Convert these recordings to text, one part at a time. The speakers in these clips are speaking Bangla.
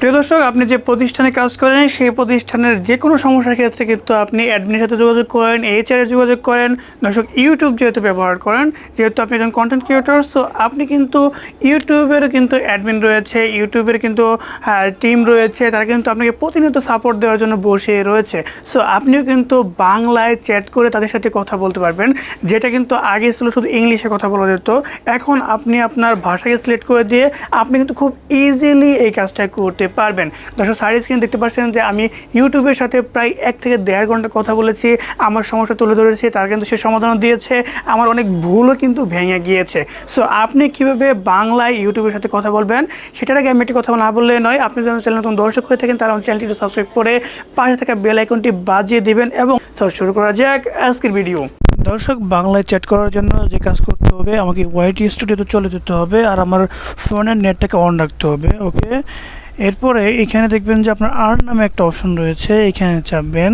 প্রিয় দর্শক, আপনি যে প্রতিষ্ঠানে কাজ করেন, সেই প্রতিষ্ঠানের যে কোনো সমস্যার ক্ষেত্রে কিন্তু আপনি অ্যাডমিনের সাথে যোগাযোগ করেন, এইচআরে যোগাযোগ করেন, দর্শক, ইউটিউব যেহেতু ব্যবহার করেন, যেহেতু আপনি একজন কন্টেন্ট ক্রিয়েটর সো আপনি কিন্তু ইউটিউবেরও কিন্তু অ্যাডমিন রয়েছে, ইউটিউবের কিন্তু টিম রয়েছে, তারা কিন্তু আপনাকে প্রতিনিয়ত সাপোর্ট দেওয়ার জন্য বসে রয়েছে। সো আপনিও কিন্তু বাংলায় চ্যাট করে তাদের সাথে কথা বলতে পারবেন, যেটা কিন্তু আগে ছিল শুধু ইংলিশে কথা বলা যেত, এখন আপনি আপনার ভাষাকে সিলেক্ট করে দিয়ে আপনি কিন্তু খুব ইজিলি এই কাজটা করতে পারবেন। দর্শক সাইড স্ক্রিন দেখতে পাচ্ছেন যে আমি ইউটিউবের সাথে প্রায় এক থেকে দেড় ঘণ্টা কথা বলেছি। আমার সমস্যা তুলে ধরেছি, তার কিন্তু সে সমাধানও দিয়েছে। আমার অনেক ভুলও কিন্তু ভেঙে গিয়েছে। সো আপনি কীভাবে বাংলায় ইউটিউবের সাথে কথা বলবেন, সেটার আগে আমি একটি কথা না বললে নয়, আপনি যদি চ্যানেল নতুন দর্শক হয়ে থাকেন, তাহলে আমার চ্যানেলটি সাবস্ক্রাইব করে পাশে থাকা বেল আইকনটি বাজিয়ে দেবেন এবং শুরু করা যাক আজকের ভিডিও দর্শক, বাংলায় চ্যাট করার জন্য যে কাজ করতে হবে, আমাকে ওয়াইটি স্টুডিওতে চলে যেতে হবে আর আমার ফোনের নেটটাকে অন রাখতে হবে ওকে এরপরে এখানে দেখবেন যে আপনার আর নামে একটা অপশন রয়েছে, এখানে চাপবেন।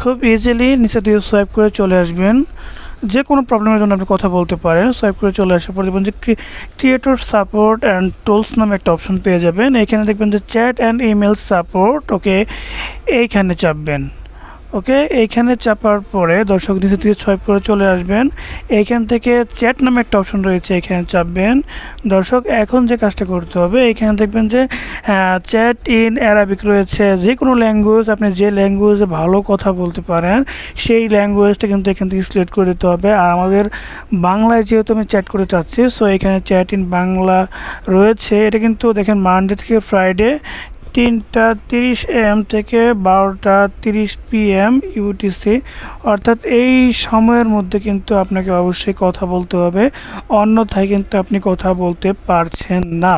খুব ইজিলি নিচে দিয়ে সোয়াইপ করে চলে আসবেন। যে কোনো প্রবলেমের জন্য আপনি কথা বলতে পারেন সোয়াইপ করে চলে আসার পর দেখবেন যে ক্রিয়েটর সাপোর্ট অ্যান্ড টুলস নামে একটা অপশন পেয়ে যাবেন। এখানে দেখবেন যে chat and email support okay এইখানে চাপবেন। ওকে, এইখানে চাপার পরে দর্শক নিচে থেকে ছয় করে চলে আসবেন। এইখান থেকে চ্যাট নামে একটা অপশন রয়েছে, এখানে চাপবেন। দর্শক, এখন যে কাজটা করতে হবে, এইখানে দেখবেন যে চ্যাট ইন অ্যারাবিক রয়েছে। যে কোনো ল্যাঙ্গুয়েজ আপনি যে ল্যাঙ্গুয়েজে ভালো কথা বলতে পারেন, সেই ল্যাঙ্গুয়েজটা কিন্তু এখান থেকে সিলেক্ট করে দিতে হবে। আর আমাদের বাংলায় যেহেতু আমি চ্যাট করে চাচ্ছি সো এখানে চ্যাট ইন বাংলা রয়েছে। এটা কিন্তু দেখেন মানডে থেকে ফ্রাইডে তিনটা তিরিশ এম থেকে বারোটা তিরিশ পিএম ইউটিসি অর্থাৎ এই সময়ের মধ্যে কিন্তু আপনাকে অবশ্যই কথা বলতে হবে, অন্যথায় কিন্তু আপনি কথা বলতে পারছেন না।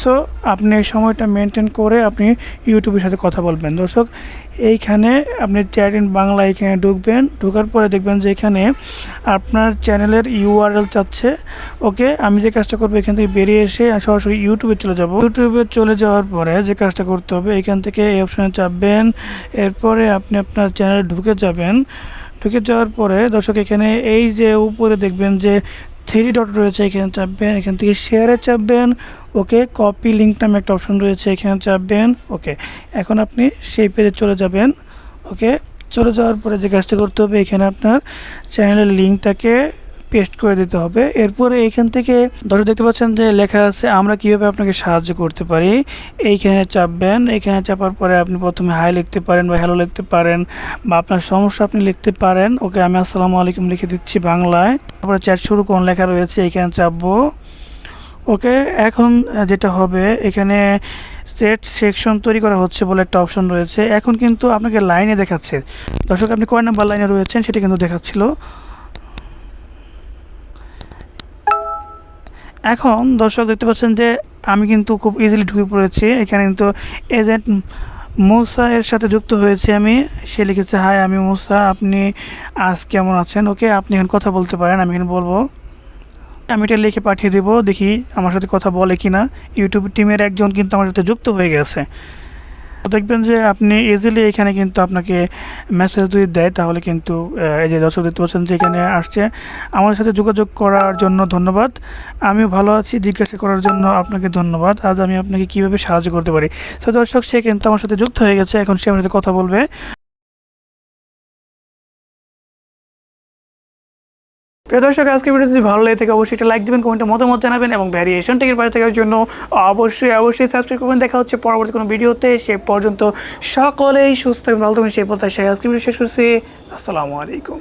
সো আপনি এই সময়টা মেনটেন করে আপনি ইউটিউবের সাথে কথা বলবেন। দর্শক, এইখানে আপনি চ্যাট ইন বাংলা এখানে ঢুকবেন। ঢোকার পরে দেখবেন যে এখানে আপনার চ্যানেলের ইউআরএল চাচ্ছে। ওকে আমি যে কাজটা করব এখান থেকে বেরিয়ে এসে সরাসরি ইউটিউবে চলে যাব। ইউটিউবে চলে যাওয়ার পরে যে কাজটা করতে হবে, এখান থেকে এই অপশানে চাপবেন। এরপরে আপনি আপনার চ্যানেলে ঢুকে যাবেন। ঢুকে যাওয়ার পরে দর্শক, এখানে এই যে উপরে দেখবেন যে থ্রি ডট রয়েছে, এখানে চাপবেন, এখান থেকে শেয়ারে চাপবেন, ওকে কপি লিঙ্ক নামে একটা অপশন রয়েছে, এখানে চাপবেন, ওকে, এখন আপনি সেই পেজে চলে যাবেন, ওকে, চলে যাওয়ার পরে যে কাজটা করতে হবে, এখানে আপনার চ্যানেলের লিঙ্কটাকে পেস্ট করে দিতে হবে, এরপরে এইখান থেকে দর্শক দেখতে পাচ্ছেন যে লেখা আছে, আমরা কীভাবে আপনাকে সাহায্য করতে পারি, এইখানে চাপবেন এইখানে চাপার পরে আপনি প্রথমে হাই লিখতে পারেন বা হ্যালো লিখতে পারেন, বা আপনার সমস্যা আপনি লিখতে পারেন, ওকে, আমি আসসালামু আলাইকুম লিখে দিচ্ছি বাংলায় তারপরে চ্যাট শুরু কোন লেখা রয়েছে, এখানে চাপবো। ওকে, এখন যেটা হবে, এখানে সেট সেকশন তৈরি করা হচ্ছে বলে একটা অপশন রয়েছে। এখন কিন্তু আপনাকে লাইনে দেখাচ্ছে। দর্শক, আপনি কয় নাম্বার লাইনে রয়েছেন সেটা কিন্তু দেখাচ্ছিল। এখন দর্শক দেখতে পাচ্ছেন যে আমি কিন্তু খুব ইজিলি ঢুকে পড়েছি। এখানে কিন্তু এজেন্ট মৌসা এর সাথে যুক্ত হয়েছি আমি। সে লিখেছে, হাই, আমি মুসা, আপনি আজ কেমন আছেন? ওকে, আপনি এখন কথা বলতে পারেন, আমি এখন বলব। আমি এটা লিখে পাঠিয়ে দেবো, দেখি আমার সাথে কথা বলে কি না ইউটিউব টিমের একজন কিন্তু আমার সাথে যুক্ত হয়ে গেছে। দেখবেন যে আপনি ইজিলি এখানে কিন্তু আপনাকে মেসেজ যদি দেয়, তাহলে কিন্তু এই যে দর্শক দেখতে পাচ্ছেন যে এখানে আসছে। আমার সাথে যোগাযোগ করার জন্য ধন্যবাদ। আমিও ভালো আছি, জিজ্ঞাসা করার জন্য আপনাকে ধন্যবাদ। আজ আমি আপনাকে কীভাবে সাহায্য করতে পারি? তো দর্শক, সে কিন্তু আমার সাথে যুক্ত হয়ে গেছে। এখন সে আমার সাথে কথা বলবে। প্রিয় দর্শক আজকে ভিডিও যদি ভালো লাগে থাকে, অবশ্যই একটা লাইক দেবেন কমেন্টে মতামত জানাবেন এবং ভ্যারিয়েশন টেকের পাশে থাকার জন্য অবশ্যই অবশ্যই সাবস্ক্রাইব করবেন। দেখা হচ্ছে পরবর্তী কোনো ভিডিওতে। সে পর্যন্ত সকলেই সুস্থ এবং ভালো থাকবেন, সেই পথে আজকে ভিডিও শেষ করছি। আসসালামু আলাইকুম।